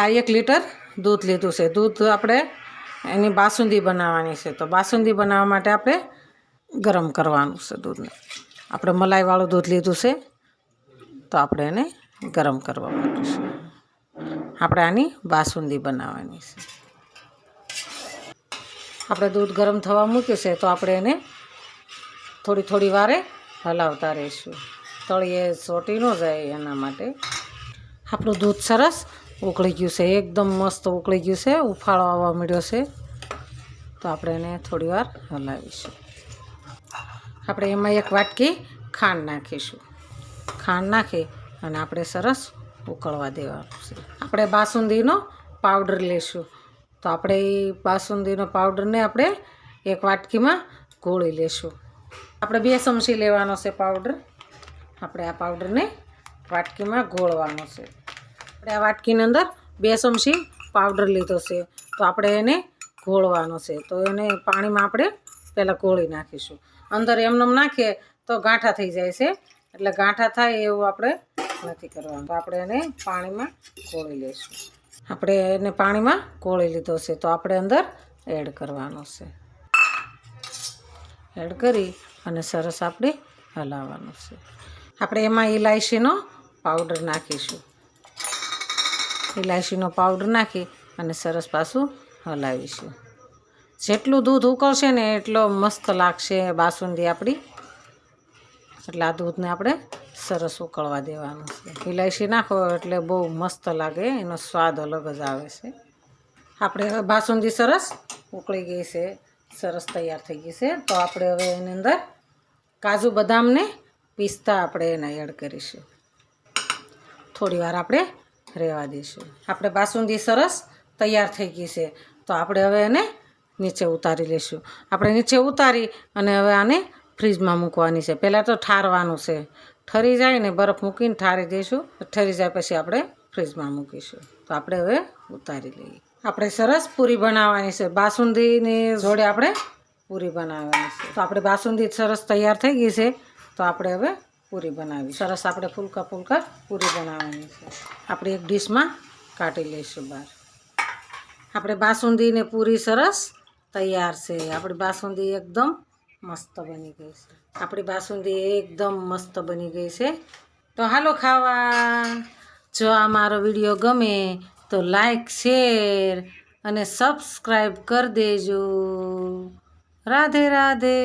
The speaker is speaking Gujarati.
આ એક લીટર દૂધ લીધું છે. દૂધ આપણે એની બાસુંદી બનાવવાની છે. તો બાસુંદી બનાવવા માટે આપણે ગરમ કરવાનું છે દૂધને. આપણે મલાઈવાળું દૂધ લીધું છે. તો આપણે એને ગરમ કરવા માટે છે. આપણે આની બાસુંદી બનાવવાની છે. આપણે દૂધ ગરમ થવા મૂક્યું છે તો આપણે એને થોડી થોડી વારે હલાવતા રહીશું. તળીએ સોટી ન જાય એના માટે. આપણું દૂધ સરસ ઉકળી ગયું છે, એકદમ મસ્ત ઉકળી ગયું છે, ઉફાળો આવવા મળ્યો છે. તો આપણે એને થોડી વાર હલાવીશું. આપણે એમાં એક વાટકી ખાંડ નાખીશું. ખાંડ નાખી અને આપણે સરસ ઉકળવા દેવાનું છે. આપણે બાસુંદીનો પાવડર લેશું. તો આપણે એ બાસુંદીનો પાવડરને આપણે એક વાટકીમાં ગોળી લેશું. આપણે બે ચમચી લેવાનો છે પાવડર. આપણે આ પાવડરને વાટકીમાં ગોળવાનો છે. આપણે આ વાટકીની અંદર બે ચમચી પાવડર લીધો છે. તો આપણે એને ઘોળવાનો છે. તો એને પાણીમાં આપણે પહેલાં ઘોળી નાખીશું. અંદર એમનેમ નાખીએ તો ગાંઠા થઈ જાય છે. એટલે ગાંઠા થાય એવું આપણે નથી કરવાનું. તો આપણે એને પાણીમાં ઘોળી લઈશું. આપણે એને પાણીમાં ઘોળી લીધો છે. તો આપણે અંદર એડ કરવાનો છે. એડ કરી અને સરસ આપણે હલાવવાનું છે. આપણે એમાં ઇલાયચીનો પાવડર નાખીશું. ઇલાયચીનો પાવડર નાખી અને સરસ પાછું હલાવીશું. જેટલું દૂધ ઉકળશે ને એટલો મસ્ત લાગશે બાસુંદી આપણી. એટલે આ દૂધને આપણે સરસ ઉકળવા દેવાનું છે. ઇલાયચી નાખો એટલે બહુ મસ્ત લાગે, એનો સ્વાદ અલગ જ આવે છે. આપણે હવે બાસુંદી સરસ ઉકળી ગઈ છે, સરસ તૈયાર થઈ ગઈ છે. તો આપણે હવે એની અંદર કાજુ બદામને પિસ્તા આપણે એના એડ કરીશું. થોડી વાર આપણે રહેવા દઈશું. આપણે બાસુંદી સરસ તૈયાર થઈ ગઈ છે. તો આપણે હવે એને નીચે ઉતારી લઈશું. આપણે નીચે ઉતારી અને હવે આને ફ્રીજમાં મૂકવાની છે. પહેલાં તો ઠારવાનું છે. ઠરી જાય ને બરફ મૂકીને ઠારી દઈશું. ઠરી જાય પછી આપણે ફ્રીજમાં મૂકીશું. તો આપણે હવે ઉતારી લઈએ. આપણે સરસ પૂરી બનાવવાની છે. બાસુંદીની જોડે આપણે પૂરી બનાવવાની છે. તો આપણે બાસુંદી સરસ તૈયાર થઈ ગઈ છે. તો આપણે હવે પૂરી બનાવી. સરસ આપણે ફૂલકા ફૂલકા પૂરી બનાવવાની છે. આપણે એક ડીશમાં કાઢી લઈશું બહાર. આપણે બાસુંદીને પૂરી સરસ તૈયાર છે. આપણી બાસુંદી એકદમ મસ્ત બની ગઈ છે. આપણી બાસુંદી એકદમ મસ્ત બની ગઈ છે. તો હાલો ખાવા. જો આ મારો વીડિયો ગમે તો લાઈક, શેર અને સબસ્ક્રાઈબ કરી દેજો. રાધે રાધે.